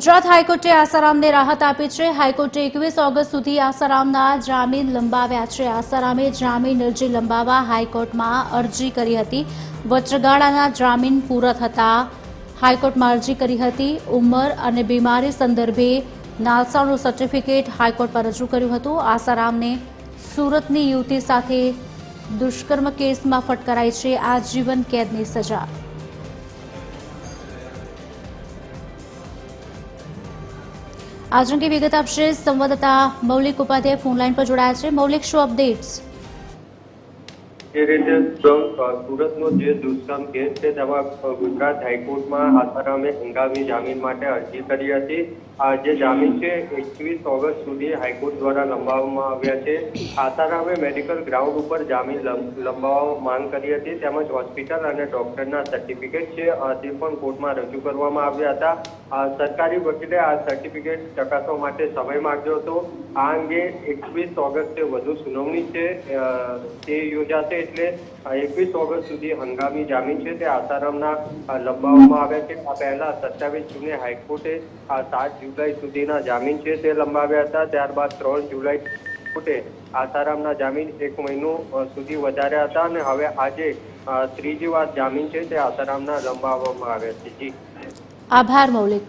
ગુજરાત હાઈકોર્ટે આસારામને રાહત આપી છે. હાઈકોર્ટે એકવીસ ઓગસ્ટ સુધી આસારામના જામીન લંબાવ્યા છે. આસારામે જામીન અરજી લંબાવવા હાઈકોર્ટમાં અરજી કરી હતી. વચગાળાના જામીન પૂરા થતાં હાઈકોર્ટમાં અરજી કરી હતી. ઉંમર અને બીમારી સંદર્ભે નાલસાનું સર્ટિફિકેટ હાઈકોર્ટ પર રજૂ કર્યું હતું. આસારામને સુરતની યુવતી સાથે દુષ્કર્મ કેસમાં ફટકારાઈ છે. આજીવન કેદની સજા. આજ અંગે વિગત આપશે સંવાદદાતા મૌલિક ઉપાધ્યાય ફોનલાઈન પર જોડાયા છે. મૌલિક શું અપડેટ્સ એ રીતે સુરતનો જે દુષ્કર્મ કેસ છે, તેમાં ગુજરાત હાઈકોર્ટમાં આસારામે હંગામી જામીન માટે અરજી કરી હતી. આ જે જામીન છે, એકવીસ ઓગસ્ટ સુધી હાઈકોર્ટ દ્વારા લંબાવવામાં આવ્યા છે. આસારામે મેડિકલ ગ્રાઉન્ડ ઉપર જામીન લંબાવવા માંગ કરી હતી, તેમજ હોસ્પિટલ અને ડોક્ટરના સર્ટિફિકેટ છે તે પણ કોર્ટમાં રજૂ કરવામાં આવ્યા હતા. સરકારી વકીલે આ સર્ટિફિકેટ ચકાસવા માટે સમય માંગ્યો હતો. આ અંગે એકવીસ ઓગસ્ટે વધુ સુનાવણી છે તે યોજાશે. એટલે એકવીસ ઓગસ્ટ સુધી હંગામી જામીન છે તે આસારામના લંબાવવામાં આવ્યા છે. આ પહેલા સત્યાવીસ જૂને હાઈકોર્ટે આ સાત જુલાઈ સુધીના જામીન છે તે લંબાવ્યા હતા. ત્યારબાદ ત્રણ જુલાઈ કોર્ટે આસારામના જામીન એક મહિનો સુધી વધાર્યા હતા અને હવે આજે ત્રીજી વાર જામીન છે તે આસારામના લંબાવવામાં આવ્યા છે. જી. આભાર, મૌલિક.